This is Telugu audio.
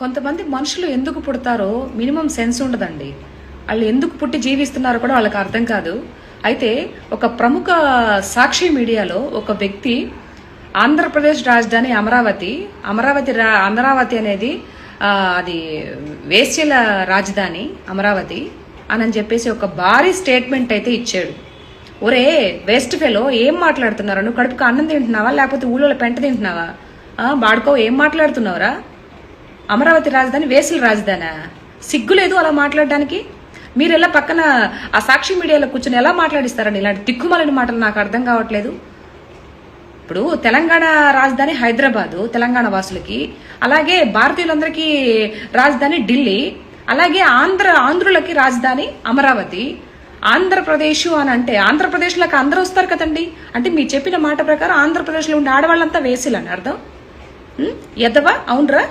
కొంతమంది మనుషులు ఎందుకు పుడతారో మినిమం సెన్స్ ఉండదండి. వాళ్ళు ఎందుకు పుట్టి జీవిస్తున్నారో కూడా వాళ్ళకి అర్థం కాదు. అయితే ఒక ప్రముఖ సాక్షి మీడియాలో ఒక వ్యక్తి ఆంధ్రప్రదేశ్ రాజధాని అమరావతి అమరావతి రా అమరావతి అనేది అది వేశ్యల రాజధాని అమరావతి అని చెప్పేసి ఒక భారీ స్టేట్మెంట్ అయితే ఇచ్చాడు. ఒరే వేస్ట్ ఫెలో ఏం మాట్లాడుతున్నారు? నువ్వు కడుపుకు అన్నం తింటున్నావా? లేకపోతే ఊళ్ళో పెంట తింటున్నావా? బాడుకో ఏం మాట్లాడుతున్నావురా? అమరావతి రాజధాని వేసుల రాజధానా? సిగ్గు లేదు అలా మాట్లాడడానికి? మీరు ఎలా పక్కన ఆ సాక్షి మీడియాలో కూర్చొని ఎలా మాట్లాడిస్తారండి ఇలాంటి తిక్కుమలని మాటలు నాకు అర్థం కావట్లేదు. ఇప్పుడు తెలంగాణ రాజధాని హైదరాబాదు తెలంగాణ వాసులకి అలాగే భారతీయులందరికీ రాజధాని ఢిల్లీ అలాగే ఆంధ్ర ఆంధ్రులకి రాజధాని అమరావతి. ఆంధ్రప్రదేశ్ అని అంటే ఆంధ్రప్రదేశ్లోకి అందరూ వస్తారు కదండి. అంటే మీరు చెప్పిన మాట ప్రకారం ఆంధ్రప్రదేశ్లో ఉండే ఆడవాళ్ళంతా వేసిలని అర్థం? ఎదవా? అవునరా?